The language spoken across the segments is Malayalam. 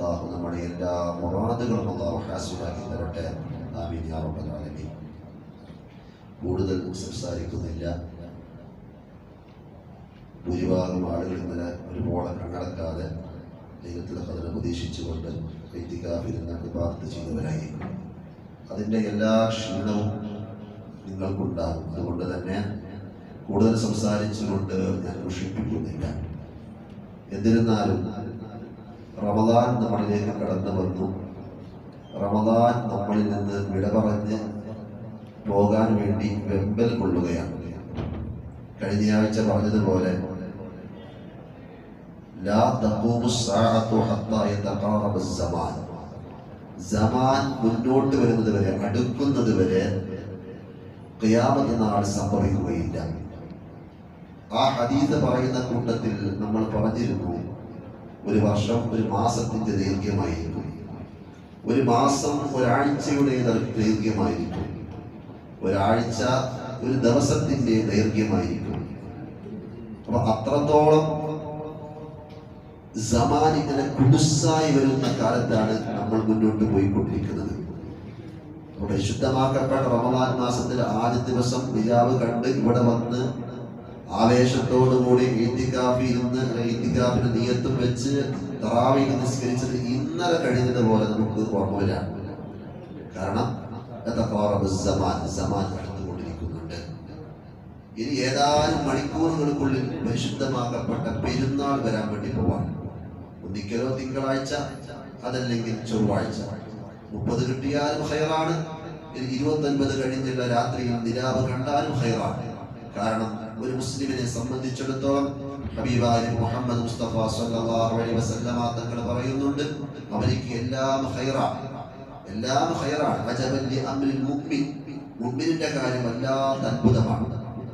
അള്ളാഹു നമ്മുടെ എല്ലാ മുറാദുകളും അള്ളാഹു ഹാസിലാക്കി തരട്ടെ. ആമീൻ കൂടുതൽ സംസാരിക്കുന്നില്ല. ഭൂരിഭാഗം ആളുകൾ ഇന്നലെ ഒരുപോലെ കണ്ണടക്കാതെ ദൈവത്തിന്റെ കഥന പ്രതീക്ഷിച്ചുകൊണ്ട് എത്തിക്കാഫിരുന്ന പ്രാർത്ഥന ചെയ്തവരായിരിക്കും. അതിന്റെ എല്ലാ ക്ഷീണവും നിങ്ങൾക്കുണ്ടാകും. അതുകൊണ്ട് തന്നെ കൂടുതൽ സംസാരിച്ചുകൊണ്ട് ഞാൻ ദുഷിപ്പിക്കുന്നില്ല എന്നിരുന്നാലും റമദാൻ നമ്മളിലേക്ക് കടന്നു വന്നു. റമദാൻ നമ്മളിൽ നിന്ന് വിട പറഞ്ഞ് പോകാൻ വേണ്ടി വെമ്പൽ കൊള്ളുകയാണ്. കഴിഞ്ഞയാഴ്ച പറഞ്ഞതുപോലെ മുന്നോട്ട് വരുന്നത് വരെ അടുക്കുന്നത് വരെ ക്യാമത്ത് നാൾ സംഭവിക്കുകയില്ല ആ ഹദീദ് പറയുന്ന കൂട്ടത്തിൽ നമ്മൾ പറഞ്ഞിരുന്നു ഒരു വർഷം ഒരു മാസത്തിന്റെ ദൈർഘ്യമായിരിക്കും. ഒരു മാസം ഒരാഴ്ചയുടെ ദൈർഘ്യമായിരിക്കും. ഒരാഴ്ച ഒരു ദിവസത്തിന്റെ ദൈർഘ്യമായിരിക്കും. അപ്പൊ അത്രത്തോളം സമാൻ ഇങ്ങനെ കുടുസായി വരുന്ന കാലത്താണ് നമ്മൾ മുന്നോട്ട് പോയിക്കൊണ്ടിരിക്കുന്നത്. ശുദ്ധമാക്കപ്പെട്ട റമദാൻ മാസത്തിലെ ആദ്യ ദിവസം നിലാവ് കണ്ട് ഇവിടെ വന്ന് ആവേശത്തോടുകൂടി ഈത്തിക്കാഫി ഇന്ന് ഈത്തിക്കാഫിന് നീയത്തും വെച്ച് തറാവിയിൽ നിസ്കരിച്ചത് ഇന്നലെ കഴിഞ്ഞതുപോലെ നമുക്ക് ഓർമ്മ വരാം. കാരണം കടന്നുകൊണ്ടിരിക്കുന്നുണ്ട് ഇനി ഏതാനും മണിക്കൂറുകൾക്കുള്ളിൽ പരിശുദ്ധമാക്കപ്പെട്ട പെരുന്നാൾ വരാൻ വേണ്ടി പോവാം ഒന്നിക്കലോ തിങ്കളാഴ്ച അതല്ലെങ്കിൽ ചൊവ്വാഴ്ച. മുപ്പത് കിട്ടിയാലും ഹയറാണ് ഇരുപത്തൊൻപത് കഴിഞ്ഞുള്ള രാത്രിയിൽ നിലാവ് കണ്ടാലും ഹയറാണ് കാരണം ഒരു മുസ്ലിമിനെ സംബന്ധിച്ചിടത്തോളം ഹബീബായ മുഹമ്മദ് മുസ്തഫ സല്ലല്ലാഹു അലൈഹി വസല്ലമ തങ്ങൾ പറയുന്നുണ്ട് അവനിക്ക് എല്ലാം ഹൈറാണ് എല്ലാം ഹൈറാണ് അജബല്ലി അംരിൽ മുഅ്മിൻ. മുഅ്മിനിന്റെ കാര്യം വല്ലാത്ത അത്ഭുതമാണ്.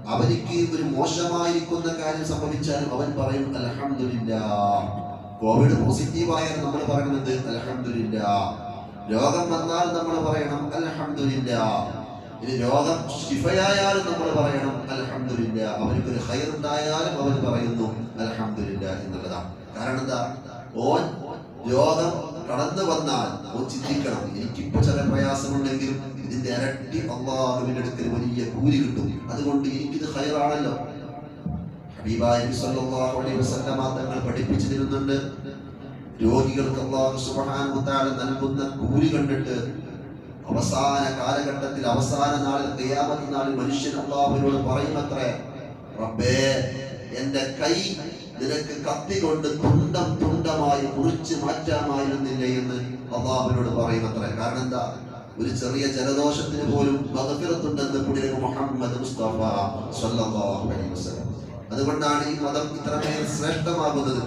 അവനിക്ക് ഒരു മോശമായിരിക്കുന്ന കാര്യം സംഭവിച്ചാലും അവൻ പറയും അൽഹംദുലില്ലാ കോവിഡ് പോസിറ്റീവ് ആയാലും നമ്മൾ പറയുന്നത് അൽഹംദുലില്ലാ രോഗം വന്നാൽ നമ്മൾ പറയണം അൽഹംദുലില്ലാ ഇനി രോഗം ശിഫയായാലും നമ്മൾ പറയണം അലഹമില്ല ഹൈർ ഉണ്ടായാലും അവൻ പറയുന്നു അലഹമില്ല എന്നുള്ളതാണ്. കാരണം എന്താ? ഓൻ രോഗം കടന്നു വന്നാൽ ഓൻ ചിന്തിക്കണം എനിക്കിപ്പോ ചില പ്രയാസമുണ്ടെങ്കിലും ഇതിന്റെ ഇരട്ടി അള്ളാഹുവിന്റെ അടുക്കൽ വലിയ കൂലി കിട്ടും. അതുകൊണ്ട് എനിക്കിത് ഹൈറാണല്ലോ ഹബീബായ തങ്ങൾ പഠിപ്പിച്ചു തരുന്നുണ്ട് രോഗികൾക്ക് അള്ളാഹു വ നൽകുന്ന കൂലി കണ്ടിട്ട് അവസാന കാലഘട്ടത്തിൽ അവസാന നാളിൽ ദയാമതി നാളിൽ മനുഷ്യൻ അള്ളാഹുവിനോട് പറയുമത്രേ റബ്ബേ എന്റെ കൈ നിനക്ക് കത്തി കൊണ്ട് തുണ്ടം തുണ്ടമായി മുറിച്ച് മാറ്റാമായിരുന്നില്ല എന്ന് അള്ളാഹുവിനോട് പറയുമത്രേ കാരണം എന്താ? ഒരു ചെറിയ ജലദോഷത്തിന് പോലും മകഫിറത്തുണ്ടെന്ന് കുടിയ മുഹമ്മദ് മുസ്തഫ സല്ലല്ലാഹു അലൈഹി വസല്ലം. അതുകൊണ്ടാണ് ഈ മതം ഇത്രമേൽ ശ്രേഷ്ഠമാകുന്നത്.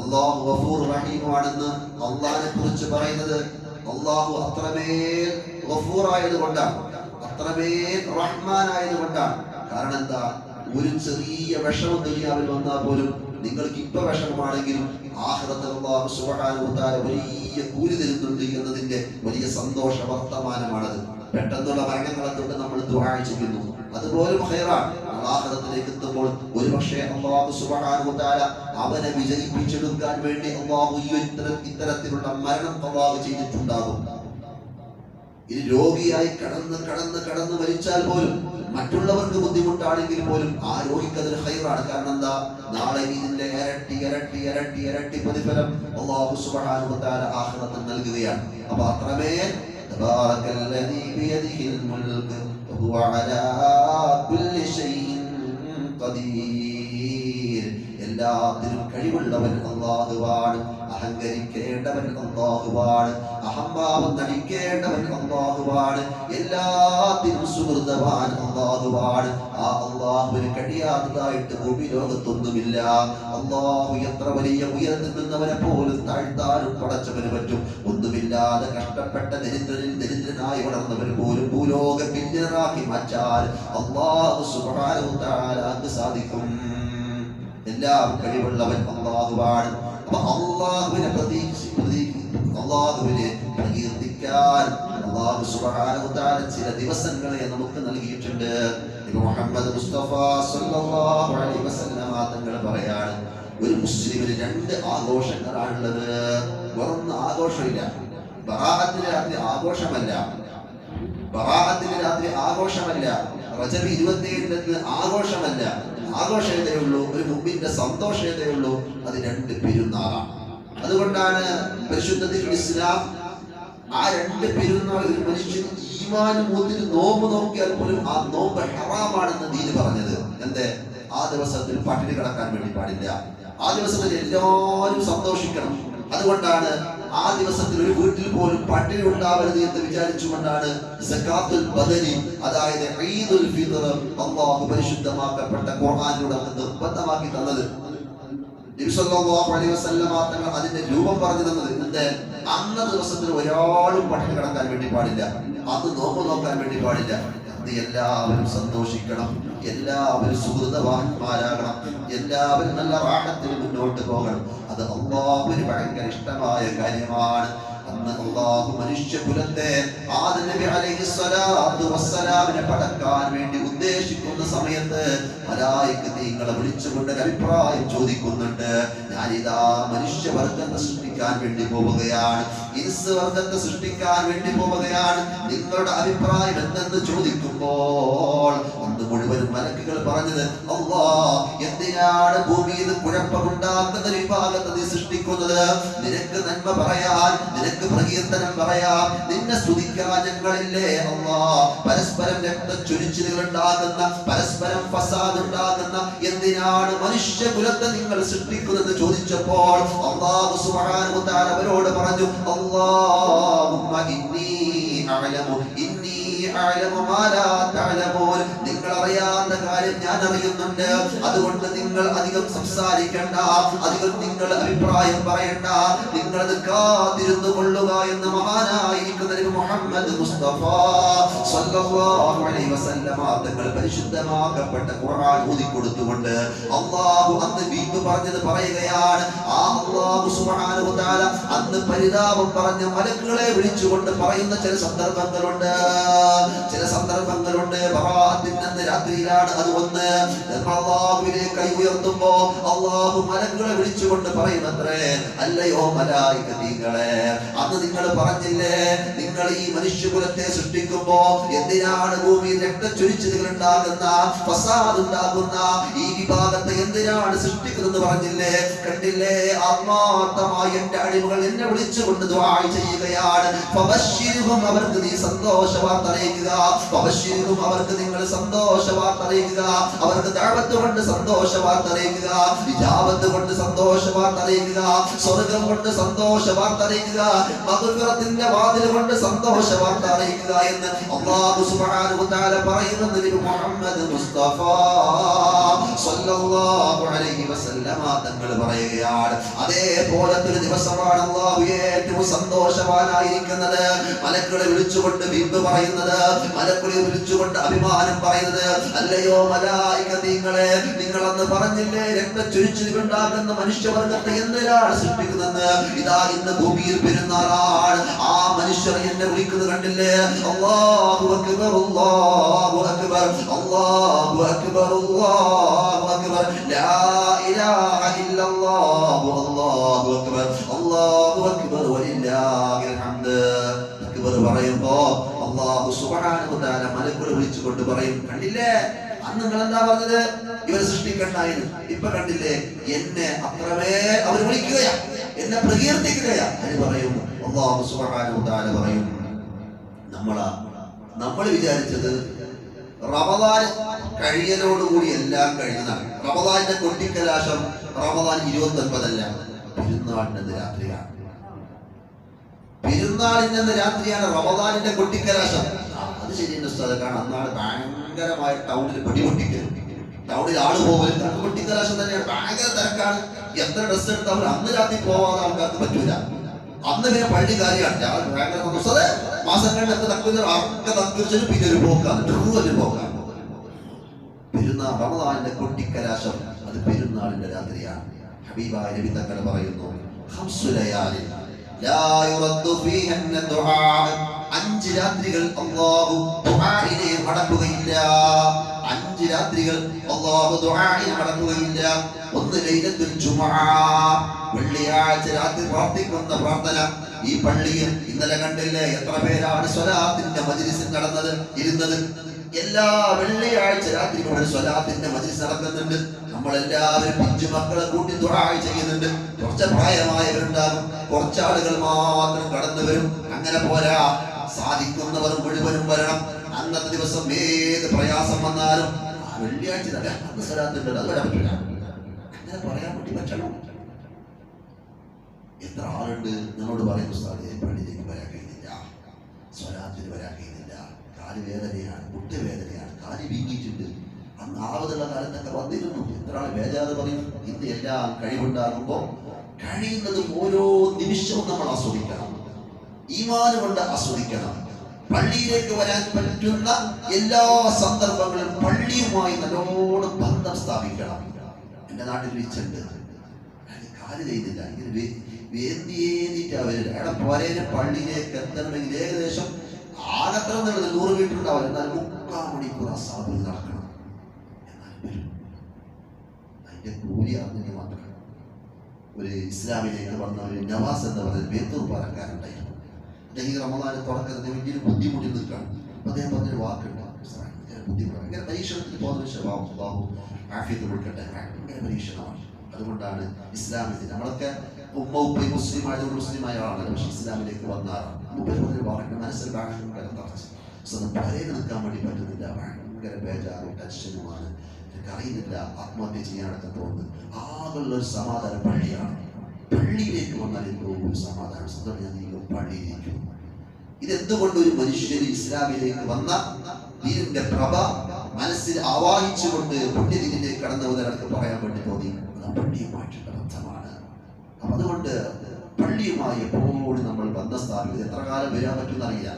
അള്ളാഹു വഫൂർ റഹീമാണെന്ന് അള്ളാഹിനെ കുറിച്ച് പറയുന്നത്. അള്ളാഹു അത്രമേൽ ഗഫൂറായത് കൊണ്ടാണ് അത്രമേൽ റഹ്മാനായത് കൊണ്ടാണ് കാരണം എന്താ ഒരു ചെറിയ വിഷമം ദുനിയാവിൽ വന്നാൽ പോലും നിങ്ങൾക്ക് ഇപ്പൊ വിഷമമാണെങ്കിലും സുബ്ഹാനഹു തആല വലിയ കൂലി തരുന്നുണ്ട് എന്നതിന്റെ വലിയ സന്തോഷ വർത്തമാനമാണത്. പെട്ടെന്നുള്ള മരണങ്ങളെ തൊട്ട് നമ്മൾ ദുആ ചെയ്യുന്നു. അതുപോലും ഹൈറാണ് ആഹ്റത്തിലേക്ക് എത്തുമ്പോൾ ഒരുപക്ഷെ അള്ളാഹു സുബ്ഹാനഹു തആല അവനെ വിജയിപ്പിച്ചെടുക്കാൻ വേണ്ടി അള്ളാഹു ഇത്തരം ഇത്തരത്തിലുള്ള മരണം അള്ളാഹു ചെയ്തിട്ടുണ്ടാകും. ഇത് രോഗിയായി കടന്ന് കടന്ന് കടന്ന് മരിച്ചാൽ പോലും മറ്റുള്ളവർക്ക് ബുദ്ധിമുട്ടാണെങ്കിൽ പോലും ആ രോഗിക്ക് അതൊരു ഹൈറാണ് കാരണം എന്താ? നാളെ ഇതിന്റെ ഇരട്ടി ഇരട്ടി ഇരട്ടി ഇരട്ടി പ്രതിഫലം അള്ളാഹു തആല ആഖിറത്തിൽ നൽകുകയാണ്. അപ്പൊ ഖദീർ. എല്ലാത്തിനും കഴിവുള്ളവൻ അള്ളാഹുവാണ് അഹങ്കരിക്കേണ്ടവൻ അള്ളാഹുവാണ് അഹംഭാവം നടിക്കേണ്ടവൻ അള്ളാഹുവാണ് എല്ലാത്തിനും സുഹൃതവാൻ അള്ളാഹുവാണ് ആ അള്ളാഹുവിന് കഴിയാത്തതായിട്ട് ഭൂമി ലോകത്തൊന്നുമില്ല അള്ളാഹു എത്ര വലിയ ഉയർന്നു നിന്നവനെ പോലും താഴ്ത്താനും പടച്ചവന് പറ്റും. ഒന്നുമില്ലാതെ കഷ്ടപ്പെട്ട ദരിദ്രനിൽ ദരിദ്രനായി വളർന്നവൻ പോലും ഭൂലോക പിന്നറാക്കി മാറ്റാൻ അള്ളാഹു സുബ്ഹാനഹു താരാക്ക് സാധിക്കും. എല്ലാം കഴിവുള്ളവൻ അള്ളാഹുവാണ്. അപ്പൊ അള്ളാഹുവിനെ പ്രതീക്ഷ അള്ളാഹുവിനെ പ്രകീർത്തിക്കാൻ അള്ളാഹു തആല ചില ദിവസങ്ങളെ നമുക്ക് നൽകിയിട്ടുണ്ട്. മുഹമ്മദ് മുസ്തഫ സല്ലല്ലാഹു അലൈഹി വസല്ലമ തങ്ങൾ പറയാണ് ഒരു മുസ്ലിമിന് രണ്ട് ആഘോഷങ്ങളാണുള്ളത്. വേറൊന്നും ആഘോഷമില്ല. ബറാഅത്തിന്റെ രാത്രി ആഘോഷമല്ല. ബറാഅത്തിന്റെ രാത്രി ആഘോഷമല്ല. റജബ് ഇരുപത്തിയേഴിന് ആഘോഷമല്ല. ആഘോഷേതേ ഉള്ളൂ ഒരു മുമ്പിന്റെ സന്തോഷേതയുള്ളൂ അത് രണ്ട് പെരുന്നാളാണ്. അതുകൊണ്ടാണ് പരിശുദ്ധത്തിൽ ഇസ്ലാം ആ രണ്ട് പെരുന്നാൾ ഒരു മനുഷ്യൻ ഈമാന് നോമ്പ് നോക്കിയാൽ പോലും ആ നോമ്പ് ഹറാമാണെന്ന് ദീന് പറഞ്ഞത്. എന്തേ? ആ ദിവസത്തിൽ പട്ടിണി കിടക്കാൻ വേണ്ടി പാടില്ല. ആ ദിവസത്തിൽ എല്ലാവരും സന്തോഷിക്കണം. അതുകൊണ്ടാണ് ആ ദിവസത്തിൽ ഒരു വീട്ടിൽ പോലും പട്ടിണി ഉണ്ടാവരുത് എന്ന് വിചാരിച്ചുകൊണ്ടാണ് സക്കാത്തുൽ അതായത് ഈദുൽ ഫിത്ർ അള്ളാഹു പരിശുദ്ധമാക്കപ്പെട്ട ഖുർആനിലൂടെ നിർബന്ധമാക്കി തന്നത്. തങ്ങൾ അതിന്റെ രൂപം പറഞ്ഞു തന്നത്. ഇന്നത്തെ അന്ന ദിവസത്തിൽ ഒരാളും പട്ടിണി കിടക്കാൻ വേണ്ടി പാടില്ല. അത് നോമ്പ് നോക്കാൻ വേണ്ടി പാടില്ല. എല്ലാവരും സന്തോഷിക്കണം. എല്ലാവരും സുഹൃതവാന്മാരാകണം. എല്ലാവരും നല്ല റാഹത്തിൽ മുന്നോട്ട് പോകണം. അത് അള്ളാഹുവിന് ഭയങ്കര ഇഷ്ടമായ കാര്യമാണ്. അന്ന് അള്ളാഹു മനുഷ്യകുലത്തെ ആദം നബി അലൈഹി സ്വലാത്തു പടക്കാൻ വേണ്ടി ഉദ്ദേശിക്കുന്ന സമയത്ത് നിങ്ങളെ വിളിച്ചുകൊണ്ട് അഭിപ്രായം ചോദിക്കുന്നുണ്ട്. ഞാനിതാ മനുഷ്യവർഗത്തെ സൃഷ്ടിക്കാൻ വേണ്ടി പോവുകയാണ്. ഇൻസ് വർഗത്തെ സൃഷ്ടിക്കാൻ വേണ്ടി പോവുകയാണ്. നിങ്ങളുടെ അഭിപ്രായം എന്തെന്ന് ചോദിക്കുമ്പോൾ മുഴുവനും മലക്കുകൾ പറഞ്ഞത് അള്ളാ എന്തിനാണ് ഭൂമിയിൽ കുഴപ്പമുണ്ടാക്കുന്ന വിഭാഗത്തെ നീ സൃഷ്ടിക്കുന്നത്? നിനക്ക് നന്മ പറയാൻ നിനക്ക് പ്രകീർത്തനം പറയാം നിന്നെ സ്തുതിക്കാൻ ഞങ്ങളില്ലേ? അള്ളാ പരസ്പരം രക്തച്ചൊരിച്ചിലുകൾ ഉണ്ടാകുന്ന പരസ്പരം ഫസാദ് ഉണ്ടാകുന്ന എന്തിനാണ് മനുഷ്യകുലത്തെ നിങ്ങൾ സൃഷ്ടിക്കുന്നത് ചോദിച്ചപ്പോൾ അള്ളാഹു സുബ്ഹാനഹു തആല അവരോട് പറഞ്ഞു അല്ലാഹുമ്മ ഇന്നി അഅലമു ഇന്നി അഅലമു മാ ലാ നിങ്ങൾ അറിയാത്ത കാര്യം ഞാൻ അറിയുന്നുണ്ട്. അതുകൊണ്ട് നിങ്ങൾ അധികം സംസാരിക്കണ്ട. അധികം നിങ്ങൾ അഭിപ്രായം പറയണ്ട. നിങ്ങൾ അത് കാത്തിരുന്നു കൊള്ളുക എന്ന് മഹാനായിരിക്കുന്ന മുഹമ്മദ് മുസ്തഫ സല്ലല്ലാഹു അലൈഹി വസല്ലമ തങ്ങൾ പരിശുദ്ധമാക്കപ്പെട്ട ഖുർആൻ ഊതി കൊടുത്തുകൊണ്ട് അള്ളാഹു അന്ന് വീണ്ടും പറഞ്ഞത് പറയുകയാണ് ആ അള്ളാഹു സുബ്ഹാനഹു തആല അന്ന് പരിതാപം പറഞ്ഞ മലക്കുകളെ വിളിച്ചുകൊണ്ട് പറയുന്ന ചില സന്ദർഭങ്ങളുണ്ട്. ചില സന്ദർഭങ്ങളുണ്ട്. ബറാഅത്തിന്റെ അന്ന് രാത്രിയിലാണ് അത് വന്ന്. അള്ളാഹുവിനെ കൈ ഉയർത്തുമ്പോ അള്ളാഹു മലക്കുകളെ വിളിച്ചുകൊണ്ട് പറയുന്നത്രേ അല്ലയോ മലായികതീങ്ങളെ അന്ന് നിങ്ങൾ പറഞ്ഞില്ലേ നിങ്ങൾ ഈ മനുഷ്യകുലത്തെ സൃഷ്ടിക്കുമ്പോ എന്തിനാണ് ഭൂമിയിൽ രക്തച്ചൊരിച്ചിലുകൾ ഉണ്ടാകുന്ന ഫസാദ് ഉണ്ടാകുന്ന ഈ വിഭാഗത്തെ എന്തിനാണ് സൃഷ്ടിക്കുന്നതെന്ന് പറഞ്ഞില്ലേ? കണ്ടില്ലേ ആത്മാർത്ഥമായി എന്റെ അടിമകൾ എന്നെ വിളിച്ചുകൊണ്ട് ചെയ്യുകയാണ്. അവർക്ക് നീ സന്തോഷ വാർത്ത അറിയിക്കുക അവർക്ക് നിങ്ങൾ സന്തോഷ വാർത്ത അറിയിക്കുക. അവർക്ക് ദഅവത്ത് കൊണ്ട് സന്തോഷ വാർത്ത അറിയിക്കുക. വിജാബത്ത് കൊണ്ട് സന്തോഷ വാർത്ത അറിയിക്കുക. സ്വർഗം കൊണ്ട് സന്തോഷ വാർത്ത അറിയിക്കുക. മധുരത്തിന്റെ വാതിൽ കൊണ്ട് സന്തോഷ വാർത്ത അറിയിക്കുക എന്ന് അള്ളാഹു സുബ്ഹാനഹു വ തആല പറയുന്ന മുഹമ്മദ് മുസ്തഫ സല്ലല്ലാഹു അലൈഹി വസല്ലമ തങ്ങൾ പറയുകയാണ്. അതേപോലത്തെ ഒരു ദിവസമാണ് അള്ളാഹു ഏറ്റവും സന്തോഷവാനായിരിക്കുന്നത്. മലക്കളെ വിളിച്ചുകൊണ്ട് ബിംബ് പറയുന്നത്. മലക്കളെ വിളിച്ചുകൊണ്ട് അഭിമാനം പറയുന്നത് അല്ലയോ മലായിക നിങ്ങളെ നിങ്ങൾ അന്ന് പറഞ്ഞില്ലേ രക്തച്ചൊരിച്ചിൽ ഉണ്ടാകുന്ന മനുഷ്യവർഗത്തെ എന്തിനാണ് സൃഷ്ടിക്കുന്നതെന്ന് ഇതാ ഇന്ന് ഭൂമിയിൽ പെരുന്നാളാണ്. ആ മനുഷ്യർ എന്നെ വിളിക്കുന്നത് കണ്ടില്ലേ? അല്ലാഹു അക്ബർ അല്ലാഹു അക്ബർ അല്ലാഹു അക്ബർ അള്ളാഹു അക്ബർ. ലാ ഇലാഹ ഇല്ലല്ലാഹു അല്ലാഹു അക്ബർ അല്ലാഹു അക്ബർ വലില്ലാഹിൽ ഹംദ് അക്ബർ പറയുമ്പോ വ തആല മലക്കുകളെ വിളിച്ചുകൊണ്ട് പറയും കണ്ടില്ലേ? അന്ന് നിങ്ങൾ എന്താ പറഞ്ഞത്? ഇവരെ സൃഷ്ടിക്കണ്ടായിരുന്നു ഇപ്പൊ കണ്ടില്ലേ? എന്നെ അത്രമേ അവർ വിളിക്കുകയാ. എന്നെ പ്രകീർത്തിക്കുകയാ. എന്ന് പറയും. അള്ളാഹു തആല പറയും. നമ്മളാ നമ്മൾ വിചാരിച്ചത് റമദാൻ കഴിയലോടുകൂടി എല്ലാം കഴിയുന്നതാണ്. റമദാന്റെ കൊട്ടിക്കലാശം റമദാൻ ഇരുപത്തി ഒൻപതല്ല പെരുന്നാളിന്റെ രാത്രിയാണ്. പെരുന്നാളിന്റെ രാത്രിയാണ് റമദാനിന്റെ കൊട്ടിക്കലാശം അത് ശരിയാണ് കാരണം അന്നാണ് ഭയങ്കരമായ ടൗണിൽ പിടിപൊട്ടിക്കൽ ടൗണിൽ ആൾ പോകരുത് അന്ന് കൊട്ടിക്കലാശം തന്നെയാണ്. ഭയങ്കര തിരക്കാണ്. എത്ര ഡ്രസ് എടുത്താൽ അന്ന് രാത്രി പോവാതെ ആൾക്കാർക്ക് പറ്റൂല. അന്ന് പിന്നെ പള്ളി കാര്യമാണ്. ഞാൻ ഭയങ്കര ഉസ്താദ് മാസങ്ങളിൽ ഒക്കെ തക്കുന്ന ഒക്കെ തക്കുറിച്ചൊരു പിന്നെ ഒരു പോക്കാണ്. ട്രൂ ഒരു പോക്കാണ്. പെരുന്നാൾ റമദാനിന്റെ കൊട്ടിക്കലാശം അത് പെരുന്നാളിന്റെ രാത്രിയാണ്. ഹബീബായ നബി തങ്ങൾ പറയുന്നു ഹംസുലയാലിൽ അഞ്ച് രാത്രികൾ അല്ലാഹു ദുആഇനെ മടക്കുകയില്ല. അഞ്ച് രാത്രികൾ അല്ലാഹു ദുആഇനെ മടക്കുകയില്ല. ഒന്ന് ലൈലത്തുൽ ജുമുഅ വെള്ളിയാഴ്ച രാത്രി പ്രാർത്ഥിക്കുന്ന പ്രാർത്ഥന. ഈ പള്ളിയിൽ ഇന്നലെ കണ്ടില്ലേ? എത്ര പേരാണ് സ്വലാത്തിന്റെ മജ്ലിസിൽ നടന്നത് ഇരുന്നത്? എല്ലാ വെള്ളിയാഴ്ച രാത്രി മുതൽ സ്വലാത്തിന്റെ മജിസ് നടക്കുന്നുണ്ട്. നമ്മളെല്ലാവരും അഞ്ചു മക്കളെ കൂട്ടി ദുആ ചെയ്യുന്നുണ്ട്. കുറച്ച് പ്രായമായവരുണ്ടാകും. കുറച്ചാളുകൾ മാത്രം കടന്നു വരും അങ്ങനെ പോരാ. സാധിക്കുന്നവർ മുഴുവനും വരണം. അന്നത്തെ ദിവസം ഏത് പ്രയാസം വന്നാലും വെള്ളിയാഴ്ച തന്നെ അന്ന് സ്വലാത്തുണ്ട്. അത് വരാൻ പറ്റില്ല. അങ്ങനെ പറയാൻ വേണ്ടി പറ്റണം. എത്ര ആളുണ്ട്? നിങ്ങളോട് പറയുന്നു സാധ്യത പള്ളിയിലേക്ക് വരാൻ കഴിയുന്നില്ല. സ്വലാത്തിന് വരാൻ കഴിയുന്നില്ല. കാൽ വേദനയാണ് മുട്ടുവേദനയാണ് കാൽ വീങ്ങിയിട്ടുണ്ട്. അന്ന് ആവതുള്ള കാലത്തൊക്കെ വന്നിരുന്നു. എത്ര ആൾ വേദാതെ പറയും ഇന്ന് എല്ലാം കഴിവുണ്ടാകുമ്പോൾ കഴിയുന്നത് ഓരോ നിമിഷവും നമ്മൾ ആസ്വദിക്കണം. ഈമാന് കൊണ്ട് ആസ്വദിക്കണം. പള്ളിയിലേക്ക് വരാൻ പറ്റുന്ന എല്ലാ സന്ദർഭങ്ങളും പള്ളിയുമായി നല്ലോണം ബന്ധം സ്ഥാപിക്കണം. എന്റെ നാട്ടിൽ വിളിച്ചുണ്ട് അയാൾ കാൽ ചെയ്തില്ല ഇങ്ങനെ വേന്തിയേന്നിട്ട് അവരുടെ അവിടെ പോലെ പള്ളിയിലേക്ക് എത്തണമെങ്കിൽ ഏകദേശം ആകത്ര എന്നുള്ളത് നൂറ് മീറ്റർ ഉണ്ടാവില്ല എന്നാൽ മുക്കാൽ മണിക്കൂർ ആ നടക്കണം. അതിന്റെ കൂലി മാത്രം ഒരു ഇസ്ലാമിലേക്ക് വന്ന ഒരു നവാസ് എന്ന് പറയുന്ന ബേത്തൂർ പാലക്കാരുണ്ടായിരുന്നു. അദ്ദേഹം ഈ റമദാനെ തുടക്കത്തിൽ വലിയൊരു ബുദ്ധിമുട്ടി നിൽക്കുകയാണ്. അദ്ദേഹം പറഞ്ഞൊരു വാക്കുണ്ട്. പരീക്ഷണമാണ്. അതുകൊണ്ടാണ് ഇസ്ലാമിൽ നമ്മളൊക്കെ ഉമ്മ ഉപ്പ മുസ്ലിം ആയതുകൊണ്ട് ആളാണ്. പക്ഷെ ഇസ്ലാമിലേക്ക് വന്നാറാണ് മുപ്പത് മുതൽ പറഞ്ഞു മനസ്സിൽ തറച്ചു സ്വന്തം പരയിൽ നിൽക്കാൻ വേണ്ടി പറ്റുന്നില്ല. ഭയങ്കര ബേജാറും ടെൻഷനുമാണ്. എനിക്ക് അറിയുന്നില്ല. ആത്മഹത്യ ചെയ്യാനൊക്കെ തോന്നുന്നു ആകെയുള്ള ഒരു സമാധാനം പള്ളിയാണ്. പള്ളിയിലേക്ക് വന്നാൽ എന്തോ ഒരു സമാധാനം. സ്വന്തം ഞാൻ നീങ്ങും. പള്ളിയിലേക്ക്. ഇതെന്തുകൊണ്ട് ഒരു മനുഷ്യൻ ഇസ്ലാമിലേക്ക് വന്ന? ദീനിന്റെ പ്രഭ മനസ്സിൽ ആവാഹിച്ചുകൊണ്ട് പുണ്യദീനിലേക്ക് കടന്നു വന്നവർക്ക് പറയാൻ വേണ്ടി തോന്നി. പള്ളിയുമായിട്ടുള്ള ബന്ധമാണ്. അതുകൊണ്ട് പള്ളിയുമായി എപ്പോഴും നമ്മൾ ബന്ധം എത്ര കാലം വരാൻ പറ്റും എന്നറിയില്ല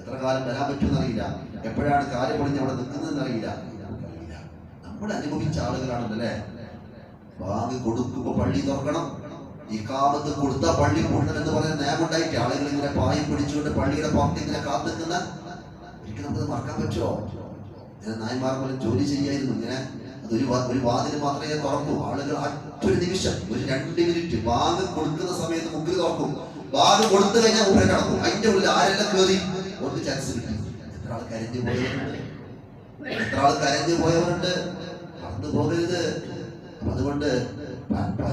എത്ര കാലം വരാൻ പറ്റും എന്നറിയില്ല എപ്പോഴാണ് കാര്യം പൊളിഞ്ഞ് അവിടെ നിൽക്കുന്നതെന്നറിയില്ല. അറിയില്ല നമ്മൾ അനുഭവിച്ച ആളുകളാണല്ലേ? വാങ്ങി ബാങ്ക് കൊടുക്കുമ്പോ പള്ളി തുറക്കണം. ഈ കാമത്ത് കൊടുത്ത പള്ളി കൂടണം എന്ന് പറയുന്ന നിയമമുണ്ടായിട്ട് ആളുകൾ ഇങ്ങനെ പായം പിടിച്ചുകൊണ്ട് പള്ളിയുടെ പുറത്ത് ഇങ്ങനെ കാത്തുനിന്ന ഒരിക്കലും നമുക്കത് മറക്കാൻ പറ്റുമോ? ഇങ്ങനെ നായ്മാർ പോലും ജോലി ചെയ്യായിരുന്നു ഇങ്ങനെ. അതൊരു ഒരു വാതിൽ മാത്രമേ തുറന്നു ആളുകൾ ഒരു നിമിഷം ഒരു രണ്ട് മിനിറ്റ് ബാങ്ക് കൊടുക്കുന്ന സമയത്ത് മുക്കിൽ തുറക്കും. ബാങ്ക് കൊടുത്തു കഴിഞ്ഞാൽ ഉടനെ കിടക്കും. അതിന്റെ ഉള്ളിൽ ആരെല്ലാം കയറി ഒന്ന് ചാൻസ് കിട്ടും. എത്ര ആൾ കരഞ്ഞു പോയവരുണ്ട് എത്ര ആൾ കരഞ്ഞു പോയവരുണ്ട്? കടന്നു പോകരുത്. അതുകൊണ്ട് പ-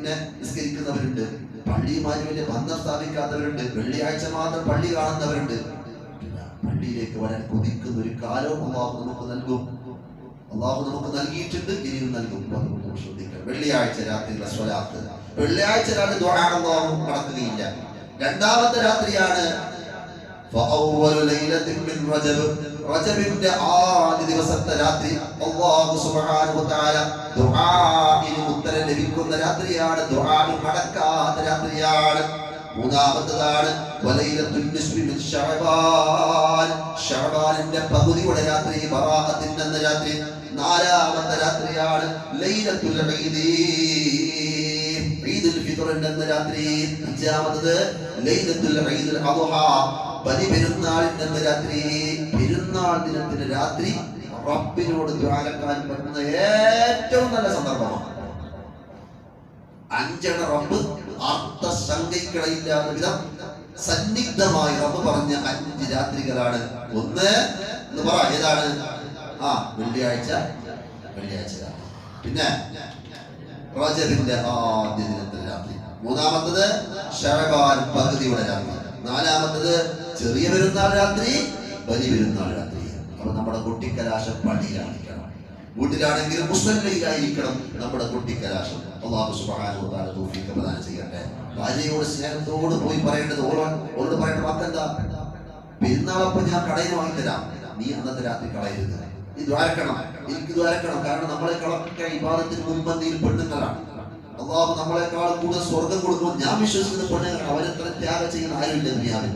തന്നെ നിസ്കരിക്കുന്നവരുണ്ട്. പള്ളിയുമായി വലിയ ബന്ധം സ്ഥാപിക്കാത്തവരുണ്ട്. വെള്ളിയാഴ്ച മാത്രം പള്ളി കാണുന്നവരുണ്ട്. പള്ളിയിലേക്ക് വരാൻ കൊതിക്കുന്ന ഒരു കാലവും നമുക്ക് നൽകും. അള്ളാഹു നമുക്ക് നൽകിയിട്ടുണ്ട്. ഇനിയും നൽകും. ശ്രദ്ധിക്കണം. വെള്ളിയാഴ്ച രാത്രിയിലെ സ്വലാത്ത്. വെള്ളിയാഴ്ച രാത്രി ദ്വാരാണെന്നോറും നടക്കുകയില്ല. രണ്ടാമത്തെ രാത്രിയാണ് റജബിന്റെ ദിവസത്തെ രാത്രി സുബ്ഹാനഹു തആല ദുആഇന് ഉത്തരം ലഭിക്കുന്ന രാത്രിയാണ്. രാത്രിയാണ്. രാത്രി രാത്രി. നാലാമത്തെ രാത്രിയാണ് അന്ന് രാത്രി. അഞ്ചാമത്തത് ബലി പെരുന്നാളിന്റെ അന്ന് രാത്രി. പെരുന്നാൾ ദിനത്തിന്റെ രാത്രി റബ്ബിനോട് ദ്വാരക്കാൻ പറ്റുന്ന ഏറ്റവും നല്ല സന്ദർഭമാണ്. അഞ്ചണ റബ്ബ് അർത്ഥശങ്കയ്ക്കിടയില്ലാത്ത വിധം സന്നിഗ്ധമായി റബ്ബ് പറഞ്ഞ അഞ്ച് രാത്രികളാണ്. ഒന്ന് എന്ന് പറ ഏതാണ്? ആ വെള്ളിയാഴ്ച. വെള്ളിയാഴ്ച രാത്രി. പിന്നെ റജബിന്റെ ആദ്യ ദിനത്തിൽ രാത്രി. മൂന്നാമത്തത് ഷഹബാൻ പകുതിയുടെ രാത്രി. നാലാമത്തത് ചെറിയ പെരുന്നാൾ രാത്രി വലിയ പെരുന്നാൾ രാത്രി. അപ്പൊ നമ്മുടെ കുട്ടിക്കലാശം പള്ളിയിലാണിക്കണം വീട്ടിലാണെങ്കിലും മുസ്ലിമിലായിരിക്കണം നമ്മുടെ കുട്ടിക്കലാശം. അള്ളാഹു തആല തൗഫീഖ് പ്രദാനം ചെയ്യട്ടെ. ഭാര്യയോട് സ്നേഹത്തോട് പോയി പറയേണ്ടത് ഓളോട് പറയേണ്ട വാക്കെന്താ? പെരുന്നാളപ്പം ഞാൻ കടയിൽ വാങ്ങിത്തരാം. നീ അന്നത്തെ രാത്രി കളയരുത് ദ്വാരക്കണം. എനിക്ക് ദ്വാരക്കണം. കാരണം നമ്മളെക്കാളൊക്കെ ഇബാദത്തിന് മുൻപന്തിയിൽ പെണ്ണുങ്ങളാണ്. അള്ളാഹു നമ്മളെക്കാൾ കൂടുതൽ സ്വർഗം കൊടുക്കുമ്പോൾ ഞാൻ വിശ്വസിക്കുന്ന പെണ്ണുങ്ങൾ അവരെത്ര ത്യാഗം ചെയ്യുന്ന ആരുമില്ല ദുനിയാവിൽ.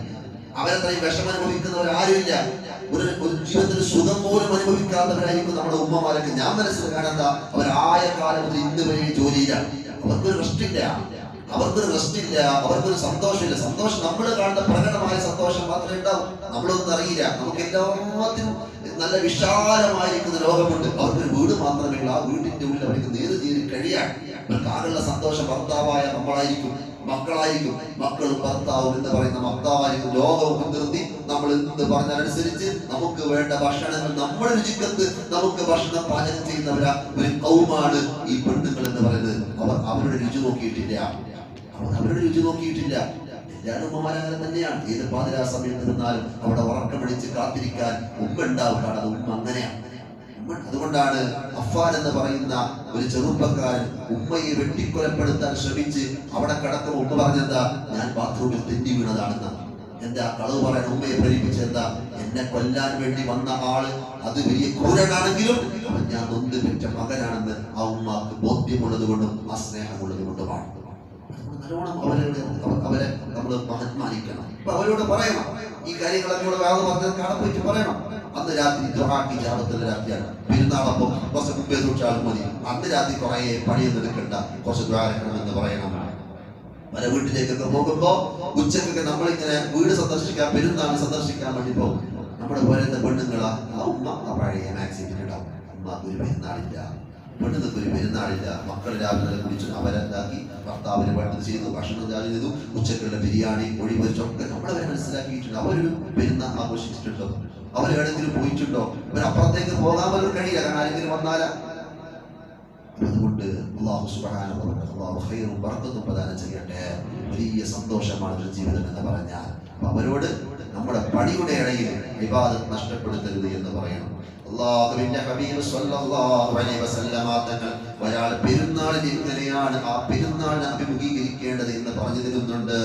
അവരത്രയും വിഷമം അനുഭവിക്കുന്നവർ ആരുമില്ല. ഒരു ജീവിതത്തിൽ സുഖം പോലും അനുഭവിക്കാത്തവരായിരിക്കും നമ്മുടെ ഉമ്മമാരൊക്കെ. ഞാൻ മനസ്സിലാക്കാൻ എന്താ അവരായ കാലം മുതൽ ഇന്ന് വരെ ജോലിയിലാണ്. അവർക്കൊരു റെസ്റ്റില്ല അവർക്കൊരു റെസ്റ്റ് ഇല്ല അവർക്കൊരു സന്തോഷമില്ല. സന്തോഷം നമ്മൾ കാണുന്ന പ്രകടമായ സന്തോഷം മാത്രമേ ഉണ്ടാവും. നമ്മളൊന്നും അറിയില്ല. നമുക്ക് എല്ലാത്തിനും നല്ല വിശാലമായിരിക്കുന്ന ലോകമുണ്ട് അവർക്കൊരു വീട് മാത്രമേ ഉള്ളൂ. ആ വീടിന്റെ ഉള്ളിൽ അവർക്ക് നേര് നേരി കഴിയാൻ അവർക്ക് ആകെയുള്ള സന്തോഷം ഭർത്താവായ നമ്മളായിരിക്കും മക്കളായിരിക്കും മക്കളും ഭർത്താവും എന്ന് പറയുന്ന ഭർത്താവായിരിക്കും ലോകവും മുൻനിർത്തി നമ്മൾ എന്ത് പറഞ്ഞനുസരിച്ച് നമുക്ക് വേണ്ട ഭക്ഷണങ്ങൾ നമ്മുടെ രുചിക്കത്ത് നമുക്ക് ഭക്ഷണം പാചകം ചെയ്യുന്നവരാ ഒരു കൗമാണ് ഈ പെണ്ണുങ്ങൾ എന്ന് പറയുന്നത്. അവർ അവരുടെ രുചി നോക്കിയിട്ടില്ല. അവരുടെ രുചി നോക്കിയിട്ടില്ല. എല്ലാവരും ഉമ്മമാരങ്ങനെ തന്നെയാണ്. ഏത് പാതിരാ സമയത്ത് നിന്നാലും അവിടെ ഉറക്കം പിടിച്ച് കാത്തിരിക്കാൻ ഉമ്മ കാരണം അത് ഉമ്മ അങ്ങനെയാണ്. അതുകൊണ്ടാണ് അഫാൻ എന്ന് പറയുന്ന ഒരു ചെറുപ്പക്കാരൻ ഉമ്മയെ വെട്ടിക്കൊലപ്പെടുത്താൻ ശ്രമിച്ച് അവിടെ കിടക്കുമ്പോൾ ഉമ്മ പറഞ്ഞെന്താ? ഞാൻ ബാത്റൂമിൽ തെന്നി വീണതാണെന്ന്. എന്താ? കളവ് പറയാൻ ഉമ്മയെ പ്രേരിപ്പിച്ചെന്താ എന്നെ കൊല്ലാൻ വേണ്ടി വന്ന ആൾ അത് വലിയ ക്രൂരനാണെങ്കിലും ഞാൻ നൊന്ത് പെറ്റ മകനാണെന്ന് ആ ഉമ്മാക്ക് ബോധ്യമുള്ളത് കൊണ്ടും ആ സ്നേഹമുള്ളത് കൊണ്ടുമാണ് നല്ലോണം അവരെ നമ്മൾ ബഹുമാനിക്കണം അപ്പൊ അവരോട് പറയണം. ഈ കാര്യങ്ങളൊക്കെ ഇവിടെ വേറെ പറഞ്ഞത് കാണപ്പെട്ട് പറയണം. അന്ന് രാത്രി ദുഹാക്കി ജാപത്തിന്റെ രാത്രിയാണ്. പെരുന്നാളപ്പം കുറച്ച് മുമ്പേ സൂക്ഷിച്ചാലും മതി. അന്ന് രാത്രി കുറേ പണിയൊന്നും എടുക്കണ്ട. കുറച്ച് ദ്വാരക്കണം എന്ന് പറയണം. പല വീട്ടിലേക്കൊക്കെ പോകുമ്പോ ഉച്ചക്കൊക്കെ നമ്മളിങ്ങനെ വീട് സന്ദർശിക്കാൻ പെരുന്നാൾ സന്ദർശിക്കാൻ വേണ്ടി പോകും. നമ്മുടെ പോലത്തെ പെണ്ണുങ്ങളാ. ആ ഉമ്മ ആ പഴയ മാക്സിമം ഉണ്ടാവും. ഉമ്മക്ക് ഒരു പെരുന്നാളില്ല. പെണ്ണുങ്ങൾക്ക് ഒരു പെരുന്നാളില്ല മക്കൾ രാവിലെ കുടിച്ചു അവരെന്താക്കി? ഭർത്താവിന് വേണ്ടത് ചെയ്തു ഭക്ഷണം ജാലി ചെയ്തു ഉച്ചക്കുള്ള ബിരിയാണി കോഴി പൊരിച്ചൊക്കെ നമ്മളവരെ മനസ്സിലാക്കിയിട്ടുണ്ട്. അവരൊരു പെരുന്നാൾ ആഘോഷിച്ചിട്ടുണ്ടോ? അവരെവിടെങ്കിലും പോയിട്ടുണ്ടോ? അവരപ്പുറത്തേക്ക് പോകാൻ പോലും കഴിയില്ല. കാരണം ആരെങ്കിലും വന്നാല. അതുകൊണ്ട് അള്ളാഹു ചെയ്യട്ടെ. വലിയ സന്തോഷമാണ് ജീവിതം എന്ന് പറഞ്ഞാൽ. അവരോട് നമ്മുടെ പണിയുടെ ഇടയിൽ വിവാദം നഷ്ടപ്പെടുത്തരുത് എന്ന് പറയണം. ഹബീബ് സല്ലല്ലാഹു അലൈഹി വസല്ലമ തങ്ങൾ ഒരാൾ പെരുന്നാളിൽ ഇങ്ങനെയാണ് ആ പെരുന്നാളിനെ അഭിമുഖീകരിക്കേണ്ടത് എന്ന് പറഞ്ഞു തരുന്നുണ്ട്.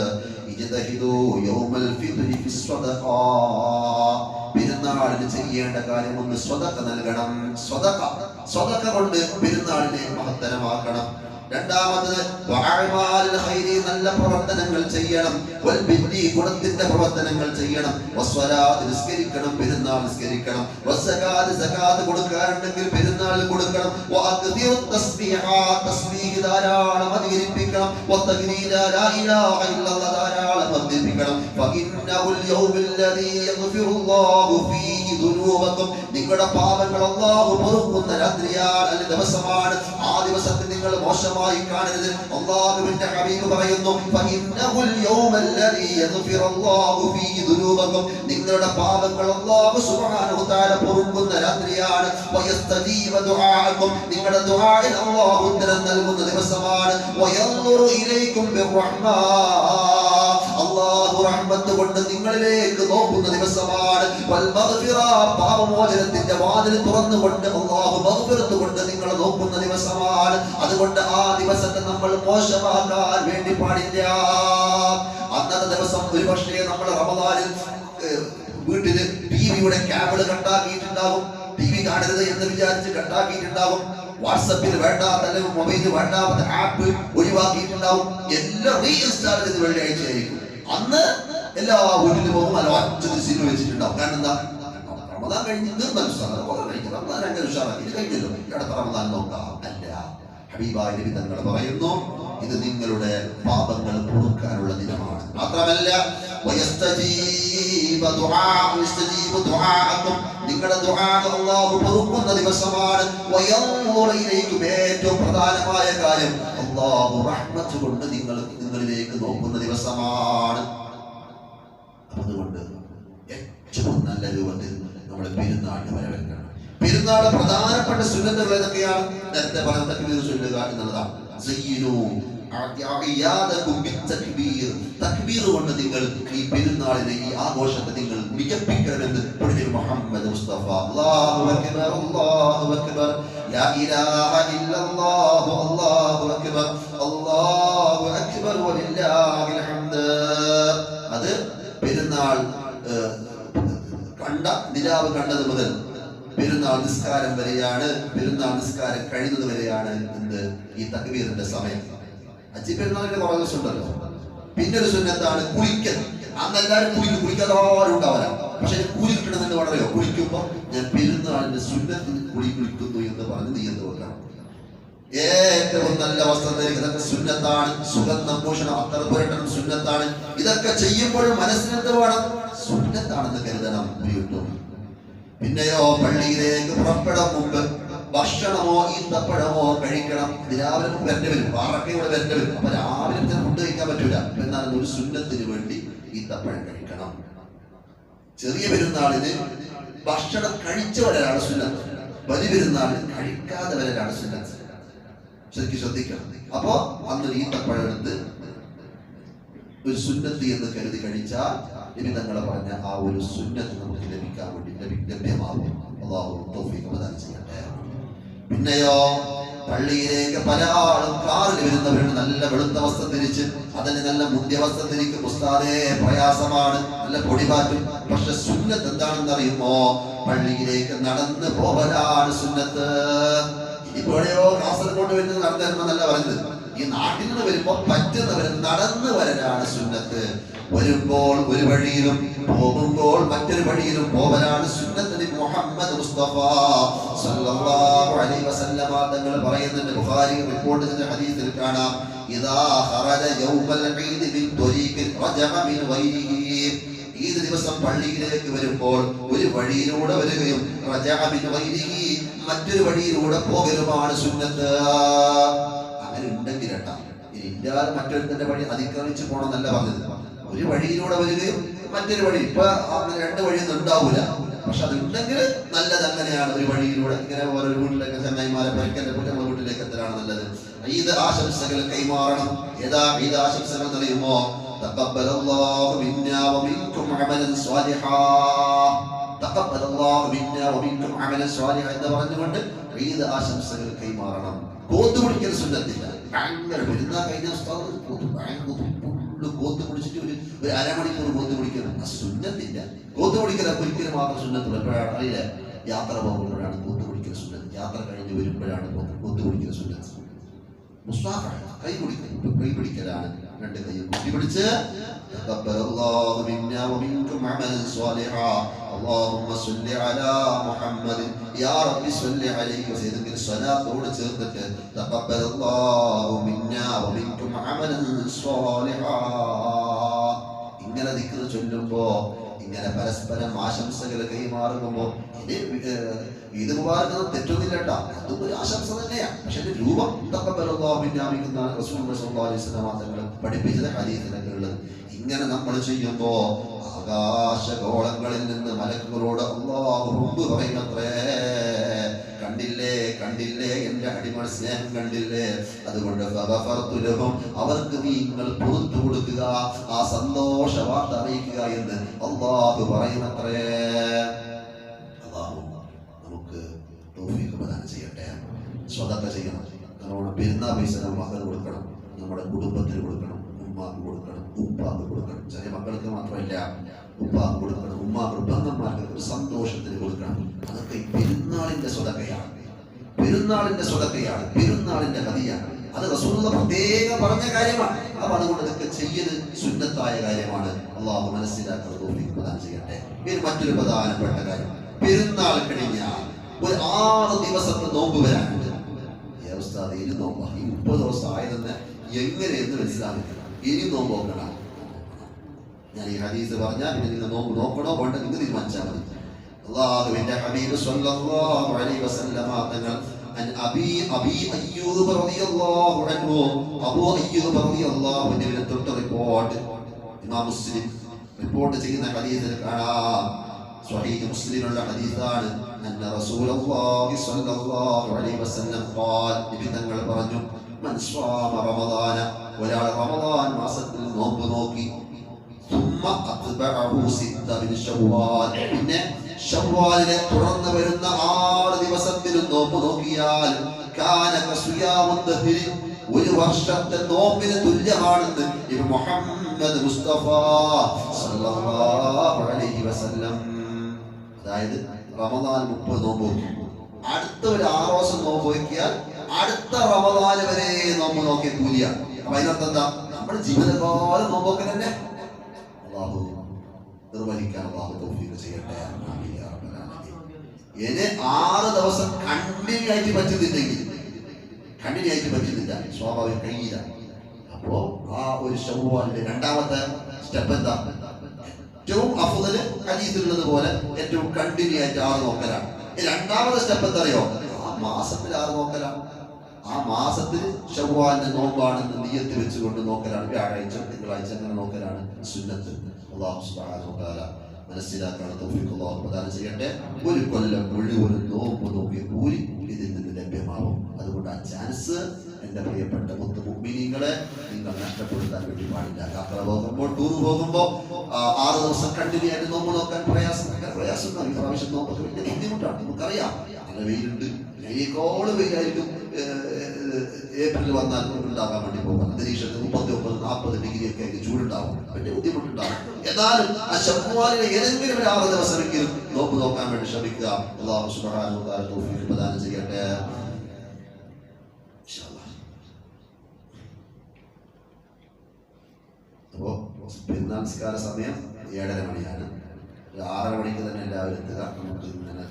പെരുന്നാളിന് ചെയ്യേണ്ട കാര്യം ഒന്ന് സ്വതക്ക നൽകണം. സ്വതക്ക സ്വതക്ക കൊണ്ട് പെരുന്നാളിനെ മഹത്തരമാക്കണം. രണ്ടാമത് നല്ല പ്രവർത്തനങ്ങൾ ചെയ്യണം. വൽബിദ്ദി ഗുണത്തിന്റെ പ്രവർത്തനങ്ങൾ ചെയ്യണം. വസ്വലാത്ത് നിസ്കരിക്കണം പെരുന്നാൾ നിസ്കരിക്കണം. വസ്സകാത്ത് സകാത്ത് കൊടുക്കാറുണ്ടെങ്കിൽ പെരുന്നാൾ കൊടുക്കണം. വഅക്ദിറു തസ്ബീഹ തസ്ബീഹ് ധാരാളം അധികരിപ്പിക്കണം. വതഗ്രീല ലാ ഇലാഹ ഇല്ലല്ലാഹ് ധാരാളം അധികരിപ്പിക്കണം. ഫഇന്നഹുൽ الذي يغفر യഗ്ഫിറുല്ലാഹു فيه ذنوبكم. നിങ്ങളുടെ പാപങ്ങൾ അല്ലാഹു പൊറുക്കുന്ന രാത്രിയാണ് അല്ലെ ദിവസമാണ്. ആ ദിവസത്തിൽ നിങ്ങൾ മോശമായി കാണരുത്. അള്ളാഹുവിന്റെ ഹബീബ് പറയുന്നു നിങ്ങളുടെ പാപങ്ങൾ അല്ലാഹു സുബ്ഹാനഹു തആല പൊറുക്കുന്ന രാത്രിയാണ്. വയസ്തജീബ ദുആഅക്കും. നിങ്ങളുടെ ദുആഇൽ അല്ലാഹു ഉത്തരം നൽകുന്ന ദിവസമാണ്. വയൻദുറു ഇലൈക്കും ബിർറഹ്മാ അല്ലാഹു റഹ്മത്ത് കൊണ്ട് നിങ്ങളിലേക്ക് നോക്കുന്ന ദിവസമാണ്. പാപമോചനത്തിന്റെ വാതിൽ തുറന്നുകൊണ്ട് അല്ലാഹു മഗ്ഫിറത്ത് കൊണ്ട് നിങ്ങളെ നോക്കുന്ന ദിവസമാണ്. അതുകൊണ്ട് ആ ദിവസത്തെ നമ്മൾ മോശമാക്കാൻ വേണ്ടി പാടില്ല. അന്നത്തെ ദിവസം ഒരു പക്ഷേ നമ്മൾ റമദാനിൽ വീട്ടിൽ ടി വിയുടെ ക്യാബിൾ കണ്ടാക്കിയിട്ടുണ്ടാകും ടി വി കാണരുത് എന്ന് വിചാരിച്ച് കണ്ടാക്കിയിട്ടുണ്ടാകും വാട്സപ്പിൽ വേണ്ടാത്ത അല്ലെങ്കിൽ മൊബൈലിൽ വേണ്ടാത്ത ആപ്പ് ഒഴിവാക്കിയിട്ടുണ്ടാവും എല്ലാം റീഇൻസ്റ്റാൾ ചെയ്ത് വെള്ളിയാഴ്ച ആയിരിക്കും അന്ന് എല്ലാ വീട്ടിലും പോകും അല്ല ഒറ്റ സിനിമ വെച്ചിട്ടുണ്ടാവും. കാരണം എന്താ? റമദാൻ കഴിഞ്ഞ് നിർമ്മൽ ഉഷാറാണ് റമദാൻ അങ്ങനെ ഉഷാറാക്കി ഇത് കഴിഞ്ഞല്ലോ അടുത്ത റമദാൻ നോക്കാം. അല്ല ഹബീബായ നബി പറയുന്നു ഇത് നിങ്ങളുടെ പാപങ്ങൾ പൊറുക്കാനുള്ള ദിനമാണ്. മാത്രമല്ല നിങ്ങളുടെ പൊറുക്കുന്ന ദിവസമാണ് ഏറ്റവും പ്രധാനമായ കാര്യം. അല്ലാഹു റഹ്മത്ത് കൊണ്ട് നിങ്ങൾ നിങ്ങളിലേക്ക് നോക്കുന്ന ദിവസമാണ്. അതുകൊണ്ട് ഏറ്റവും നല്ല രൂപത്തിൽ നമ്മൾ പെരുന്നാളിന് വരവേൽക്കണം പെരുന്നാൾ പ്രധാനപ്പെട്ട സുന്നത്തുകൾ ഏതൊക്കെയാണ്? നേരത്തെ പറഞ്ഞ തക്ബീർ ചൊല്ലുക എന്നുള്ളതാണ്. തക്ബീർ കൊണ്ട് നിങ്ങൾ ഈ പെരുന്നാളിനെ ഈ ആഘോഷത്തെ നിങ്ങൾ മികപ്പിക്കണമെന്ന് മുഹമ്മദ് മുസ്തഫ. അല്ലാഹു അക്ബർ അല്ലാഹു അക്ബർ. ലാ ഇലാഹ ഇല്ലല്ലാഹു അല്ലാഹു അക്ബർ അല്ലാഹു അക്ബർ വലില്ലാഹിൽ الحمد അത് പെരുന്നാൾ കണ്ട നിലാവ് കണ്ടത് മുതൽ പെരുന്നാൾ നിസ്കാരം വരെയാണ് പെരുന്നാൾ നിസ്കാരം കഴിയുന്നത് വരെയാണ് എന്ത് ഈ തക്ബീറിന്റെ സമയം. അജി പെരുന്നാളിന്റെ കുറേ ദിവസം ഉണ്ടല്ലോ പിന്നെ ഒരു സുന്നത്താണ് കുളിക്കൽ. അന്ന് എല്ലാവരും കുളിക്കും കുളിക്കാതെ ഉണ്ടാവില്ല. പക്ഷെ കൂലി കിട്ടണമെന്ന് പറയോ കുളിക്കുമ്പോ ഞാൻ പെരുന്നാളിന്റെ സുന്നത്തിൽ കുളി കുളിക്കുന്നു എന്ന് പറഞ്ഞ് നീ എന്ത് പറഞ്ഞു ഏറ്റവും നല്ല വസ്ത്രം ധരിക്കുന്നതൊക്കെ സുന്നത്താണ്. സുഗന്ധം ഭൂഷണം അത്തർ പുരട്ടണം സുന്നത്താണ്. ഇതൊക്കെ ചെയ്യുമ്പോൾ മനസ്സിനെന്ത് വേണം? സുന്നത്താണെന്ന് കരുതണം വീട്ടു പിന്നെയോ പള്ളിയിലേക്ക് പുറപ്പെടാൻ മുമ്പ് ഭക്ഷണമോ ഈന്തപ്പഴമോ കഴിക്കണം. രാവിലെ വരേണ്ടി വരും. പാറക്കയോടെ വരേണ്ടി വരും. അപ്പൊ രാവിലെ ഫുഡ് കഴിക്കാൻ പറ്റൂല. എന്നാലും ഒരു സുന്നത്തിന് വേണ്ടി ഈന്തപ്പഴം കഴിക്കണം ചെറിയ പെരുന്നാളിന് ഭക്ഷണം കഴിച്ചവരാണ് സുന്നത്ത് വലിയ പെരുന്നാളിന് കഴിക്കാത്തവരാണ് സുന്നത്ത് ശരിക്കും ശ്രദ്ധിക്കണം. അപ്പോ അന്ന് ഈത്തപ്പഴം എടുത്ത് ഒരു സുന്നത്ത് എന്ന് കരുതി കഴിച്ചാൽ ഇനി തങ്ങളെ പറഞ്ഞ ആ ഒരു സുന്നത്ത് നമുക്ക് ലഭിക്കാൻ വേണ്ടി ലഭി- ലഭ്യമാകും അള്ളാഹു തൗഫീഖ് പ്രദാനം ചെയ്യട്ടെ. പിന്നെയോ പള്ളിയിലേക്ക് പല ആളും കാറിൽ വരുന്നവരുണ്ട്. നല്ല വെളുത്ത വസ്ത്രം ധരിച്ച് അതിന് നല്ല മുന്തിയ വസ്ത്രം ധരിക്കും. ഉസ്താദേ പ്രയാസമാണ്. നല്ല പൊടിപാറ്റും പക്ഷെ സുന്നത്ത് എന്താണെന്ന് അറിയുമോ? പള്ളിയിലേക്ക് നടന്ന് പോവലാണ് സുന്നത്ത്. ഇപ്പോഴെയോ കാസർഗോഡ് വരുന്നത് തരുമെന്നല്ല പറഞ്ഞത്. ഈ നാട്ടിൽ നിന്ന് വരുമ്പോ പറ്റുന്നവർ നടന്നു വരലാണ് സുന്നത്ത്. വരുമ്പോൾ ഒരു വഴിയിലും പോകുമ്പോൾ മറ്റൊരു വഴിയിലും പോവലാണ് സുന്നത്ത് നബി മുഹമ്മദ് മുസ്തഫ. സല്ലല്ലാഹു അലൈഹി വസല്ലമ തങ്ങൾ പറയുന്നുണ്ട്. ബുഖാരി റിപ്പോർട്ട് ചെയ്ത ഹദീസിൽ കാണാം. ഇദാ ഖറജ യൗമൽ ഈദ് മിൻ ത്വരീഖിൽ റജഅ മിൻ വൈരിഹി ഈദ് ദിവസം പള്ളിയിലേക്ക് വരുമ്പോൾ ഒരു വഴിയിലൂടെ വരികയും റജഅ മിൻ വൈരിഹി മറ്റൊരു വഴിയിലൂടെ പോകലുമാണ് സുന്നത്ത്. അങ്ങനെ ഉണ്ടെങ്കിൽ കേട്ടാ ഇനി ഇന്ത്യ മറ്റൊരുത്തന്റെ വഴി അതിക്രമിച്ച് പോകണമെന്നല്ല പറഞ്ഞത് ഒരു വഴിയിലൂടെ വരികയും മറ്റൊരു വഴി ഇപ്പൊ അങ്ങനെ രണ്ട് വഴിയൊന്നും ഉണ്ടാവൂല പക്ഷെ അത് ഉണ്ടെങ്കിൽ നല്ലത് അങ്ങനെയാണ് ഒരു വഴിയിലൂടെ ഇങ്ങനെ ഓരോ വീട്ടിലേക്ക് ചങ്ങായിമാരെ പരിക്കന്റെ കുറ്റങ്ങൾ വീട്ടിലേക്ക് എത്തലാണ് നല്ലത് ഈദ് ആശംസകൾ കൈമാറണം ഏതാ ഈദ് ആശംസകൾ എന്നറിയുമോ تقبل الله منا ومنكم عملا صالحا تقبل الله منا ومنكم عملا صالحا എന്ന് പറഞ്ഞുകൊണ്ട് ഈദ് ആശംസകൾ കൈമാറണം കോത്ത് പിടിക്കുന്ന സുന്നത്തില്ല ഭയങ്കര പെരുന്നാൾ കഴിഞ്ഞ ഉസ്താദ് കോത്ത് ഭയങ്കര ഫുള്ള് കോത്ത് പിടിച്ചിട്ട് ഒരു ഒരു അരമണിക്കൂർ കോത്ത് പിടിക്കണം. സുന്നത്തില്ല കോത്ത് പിടിക്കൽ ഒരിക്കലും മാത്രം സുന്നത്തുള്ളൂ എപ്പോഴാണ് അറിയില്ല? യാത്ര പോകുമ്പോഴാണ് കോത്ത് പിടിക്കുന്ന സുന്നത്ത്. യാത്ര കഴിഞ്ഞ് വരുമ്പോഴാണ് കോത്ത് പിടിക്കുന്ന സുന്നത്ത്. മുസ്താഫാണ്. കൈ പിടിക്കൽ കൈ പിടിക്കലാണ്. രണ്ട് കൈ കൂട്ടി പിടിച്ച് അള്ളാഹുമ്മ സല്ലി അലാ മുഹമ്മദ്. യാ റബ്ബി സല്ലി അലൈഹി വസല്ലം. സലാത്തോട് സ്വലാത്തോട് ചേർത്തിട്ട് തഖബ്ബലല്ലാഹു മിന്നാ വ മിൻകും അമലൻ സ്വാലിഹാ. ഇങ്ങനെ ദിക്ർ ചൊല്ലുമ്പോൾ ഇങ്ങനെ പരസ്പരം ആശംസകൾ കൈമാറുമ്പോൾ ഇത് മുബാറക്കൊന്നും തെറ്റൊന്നില്ല കേട്ടോ അതും ഒരു ആശംസ തന്നെയാണ് പക്ഷെ അതിന്റെ രൂപം തക്കബലുന്നാമിക്കുന്ന റസൂൽ തങ്ങൾ പഠിപ്പിച്ചത് ഹരീതിലൊക്കെ ഉള്ളത്. ഇങ്ങനെ നമ്മൾ ചെയ്യുമ്പോൾ ആകാശഗോളങ്ങളിൽ നിന്ന് മലക്കുകളോട് അള്ളാഹു റബ്ബ് പറയുന്നത്രേ. കണ്ടില്ലേ കണ്ടില്ലേ എന്റെ അടിമ സ്നേഹം കണ്ടില്ലേ? അതുകൊണ്ട് ഫഗഫർതു ലഹും അവർക്ക് നിങ്ങൾ പുറത്തു കൊടുക്കുക ആ സന്തോഷ വാർത്ത അറിയിക്കുക എന്ന് അള്ളാഹു പറയുന്നത്രേ. നമുക്ക് ചെയ്യട്ടെ. സ്വതക്ക ചെയ്യണം. നമ്മുടെ പെരുന്നാ പൈസ മകൾ കൊടുക്കണം. നമ്മുടെ കുടുംബത്തിന് കൊടുക്കണം. ഉമ്മാക്ക് കൊടുക്കണം. ഉപ്പാക്ക് കൊടുക്കണം. ചെറിയ മക്കൾക്ക് മാത്രമല്ല. ഉപ്പാക്ക് കൊടുക്കണം ഉമ്മ ബന്ധന്മാർക്ക് ഒരു സന്തോഷത്തിന് കൊടുക്കണം. അതൊക്കെ പെരുന്നാളിന്റെ സ്വതക്കയാണ്. പെരുന്നാളിന്റെ സ്വതക്കയാണ് പെരുന്നാളിന്റെ കഥയാണ്. അത് റസൂലുള്ള പ്രത്യേകം പറഞ്ഞ കാര്യമാണ്. അപ്പൊ അതുകൊണ്ട് ഇതൊക്കെ ചെയ്യൽ സുന്നത്തായ കാര്യമാണ്. അള്ളാഹു മനസ്സിലാക്കുന്ന തോഫിക്ക് പ്രദാനം ചെയ്യട്ടെ. ഇനി മറ്റൊരു പ്രധാനപ്പെട്ട കാര്യം. പെരുന്നാൾ കഴിഞ്ഞാൽ ഒരു ആറ് ദിവസത്തെ നോമ്പ് വരാനുണ്ട്. ഈ അവസ്ഥ ഇനി നോമ്പ. ഈ മുപ്പത് ദിവസം ആയതെന്ന് എങ്ങനെയെന്ന് മനസ്സിലാക്കില്ല ഇനി നോമ്പ് നോക്കണം. ഞാൻ ഈ ഹദീസ് പറഞ്ഞാൽ പിന്നെ നിങ്ങൾ നോക്കു നോക്കണോ? വേണ്ട നിങ്ങൾ തീരുമാനിച്ചാൽ മതി. അള്ളാഹുവിന്റെ ഹബീബ് സ്വല്ലല്ലാഹു അലൈഹി വസല്ലമ തങ്ങൾ അൻ അബി അബി അയ്യൂബ് റളിയല്ലാഹു അൻഹു അബൂ അയ്യൂബ് റളിയല്ലാഹു അൻഹുവിനെ തൊട്ട് റിപ്പോർട്ട്. ഇമാം മുസ്ലിം റിപ്പോർട്ട് ചെയ്യുന്ന ഹദീസിൽ കാണാം. സ്വഹീഹ് മുസ്ലിമുള്ള ഹദീസാണ്. അന്ന റസൂലുള്ളാഹി സ്വല്ലല്ലാഹു അലൈഹി വസല്ലം ഖാൽ നബി തങ്ങൾ പറഞ്ഞു മൻ സ്വാമ റമദാന ഒരാൾ റമദാൻ മാസത്തിൽ നോമ്പ് നോക്കി പിന്നെ ഷവ്വാലിനെ തുടർന്ന് വരുന്ന ആറ് ദിവസത്തിലും നോമ്പ് നോക്കിയാൽ ഒരു വർഷത്തെ നോമ്പിന് തുല്യമാണെന്ന് ഇബ്നു മുഹമ്മദ് മുസ്തഫ അലൈഹി വസല്ലം. അതായത് റമദാൻ മുപ്പത് നോമ്പ് നോക്കി. അടുത്ത ഒരു ആറ് ദിവസം നോമ്പ് നോക്കിയാൽ അടുത്ത റമദാൻ വരെ നോമ്പ് നോക്കിയ കൂലിയാണ്. അപ്പൊ അതിനർത്ഥം എന്താ? നമ്മുടെ ജീവിതകാലം നോമ്പ് നോക്കൽ തന്നെ അള്ളാഹു നിർവഹിക്കാൻ അള്ളാഹു തൗഫീഖ് ചെയ്യട്ടെ. ഇനി ആറ് ദിവസം കണ്ടിന്യൂ ആയിട്ട് പറ്റുന്നില്ലെങ്കിൽ കണ്ടിന്യൂ ആയിട്ട് പറ്റുന്നില്ല സ്വാഭാവികം കഴിയില്ല. അപ്പോ ആ ഒരു ഷൗവാലിന്റെ രണ്ടാമത്തെ സ്റ്റെപ്പ് എന്താ? ഏറ്റവും അഫുദൽ ഹദീസിലുള്ളത് പോലെ ഏറ്റവും കണ്ടിന്യൂ ആയിട്ട് ആറ് നോക്കലാണ്. രണ്ടാമത്തെ സ്റ്റെപ്പ് എന്താ അറിയോ? ആ മാസത്തിൽ ആറ് നോക്കലാണ്. ആ മാസത്തിൽ ഷവ്വാലിന്റെ നോമ്പാണെന്ന് നീയത്ത് വെച്ചുകൊണ്ട് നോക്കലാണ്. വ്യാഴാഴ്ച തിങ്കളാഴ്ച അങ്ങനെ നോക്കലാണ് സുന്നത്ത്. അള്ളാഹു തആല മനസ്സിലാക്കാൻ തൗഫീഖ് അള്ളാഹു പ്രദാനം ചെയ്യട്ടെ. ഒരു കൊല്ലം മുഴുവൻ നോമ്പ് നോക്കിയ കൂലി ഇതിൽ നിന്ന് ലഭ്യമാവും. അതുകൊണ്ട് ആ ചാൻസ് എന്റെ പ്രിയപ്പെട്ട മുത്ത് മുഗ്മിനീങ്ങളെ നിങ്ങൾ നഷ്ടപ്പെടുത്താൻ വേണ്ടി പാടില്ല യാത്ര പോകുമ്പോൾ ടൂർ പോകുമ്പോൾ ആറ് ദിവസം കണ്ടിന്യൂ ആയിട്ട് നോമ്പ് നോക്കാൻ പ്രയാസം. പ്രയാസം ഈ പ്രാവശ്യം നോമ്പൊക്കെ വലിയ ബുദ്ധിമുട്ടാണ്. നമുക്കറിയാം. നല്ല വെയിലുണ്ട് അതിനേക്കോളം വെയിലായിരിക്കും ഏപ്രിൽ വന്നാൽ ഉണ്ടാകാൻ വേണ്ടി പോകും അന്തരീക്ഷത്തിൽ മുപ്പത്തി ഒമ്പത് നാൽപ്പത് ഡിഗ്രി ഒക്കെ ആയിട്ട് ചൂടുണ്ടാവും. വലിയ ബുദ്ധിമുട്ടുണ്ടാവും. എന്നാലും ആ ശബ്ദമാലിന് ഏതെങ്കിലും ഒരു ആറ് ദിവസമെങ്കിലും നോക്ക് നോക്കാൻ വേണ്ടി ശ്രമിക്കുക. അള്ളാഹു സുബ്ഹാനഹു വ തആല തൗഫീഖ് പ്രദാനം ചെയ്യട്ടെ. അപ്പോ പെരുന്നാൾ സമയം ഏഴര മണിയാണ്. ഒരു ആറര മണിക്ക് തന്നെ എല്ലാവരും എത്തുക. നമുക്ക് ഇങ്ങനെ